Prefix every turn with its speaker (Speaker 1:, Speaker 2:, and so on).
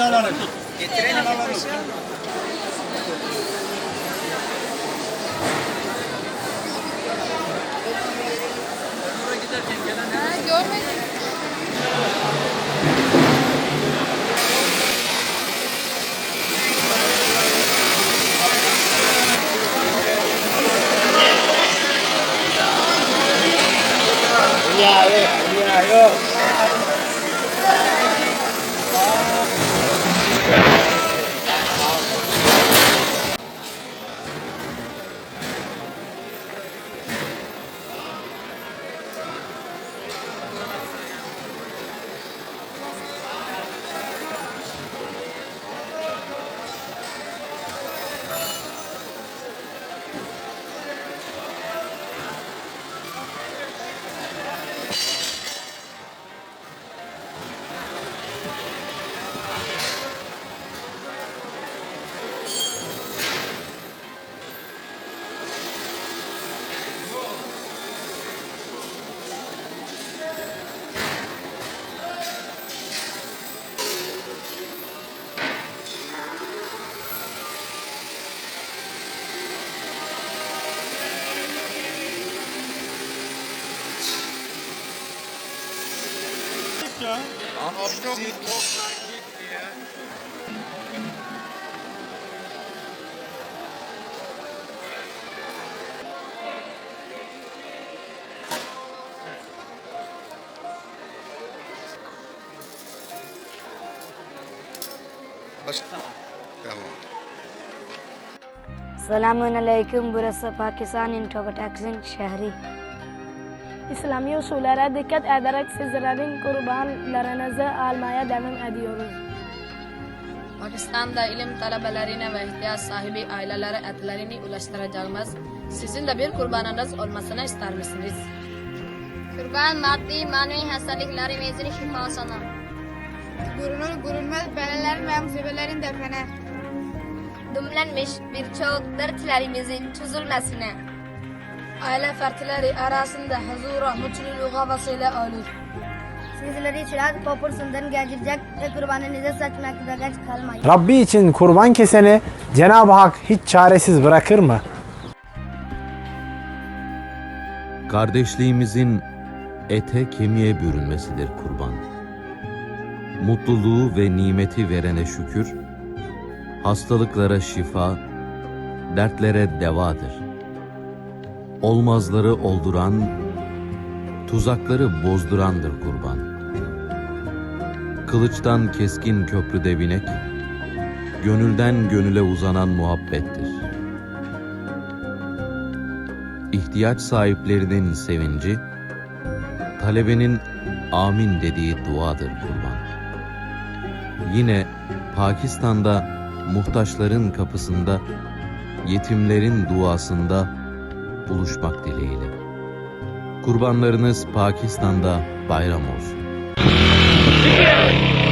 Speaker 1: Alalım. Getirelim alalım. Görmedim. Yeah, yeah, yeah, yeah. Ja. Auf Stopp. السلام علیکم برس پاکستان انٹو بٹاکسن شہری
Speaker 2: اسلامی اصول را دقت ادرک سزرارین قربان لرنزه آلمایہ دمن ادیورو
Speaker 3: Pakistan'da ilim talebelerine ve ihtiyaç sahibi ailelere etlerini ulaştıracağımız sizin de bir kurbanınız olmasını ister misiniz?
Speaker 4: Kurban maddi manevi hastalıklarımızın şifasına.
Speaker 5: Gurunur gurulmaz belelerin ve musibetlerin defene.
Speaker 6: Dumlenmiş
Speaker 7: birçok dertlerimizin çözülmesine.
Speaker 3: Aile fertleri arasında huzura, mutluluğa vesile olur.
Speaker 8: Sizleri çırak popursundan geçirecek ve kurbanınızı seçmekte geç kalmayın. Rabbi
Speaker 9: için kurban keseni Cenab-ı Hak hiç çaresiz bırakır mı?
Speaker 10: Kardeşliğimizin ete kemiğe bürünmesidir kurban. Mutluluğu ve nimeti verene şükür, hastalıklara şifa, dertlere devadır. Olmazları olduran, tuzakları bozdurandır kurban. Kılıçtan keskin köprüde binek, gönülden gönüle uzanan muhabbettir. İhtiyaç sahiplerinin sevinci, talebenin amin dediği duadır kurban. Yine Pakistan'da muhtaçların kapısında, yetimlerin duasında buluşmak dileğiyle. Kurbanlarınız Pakistan'da bayram olsun. Yeah.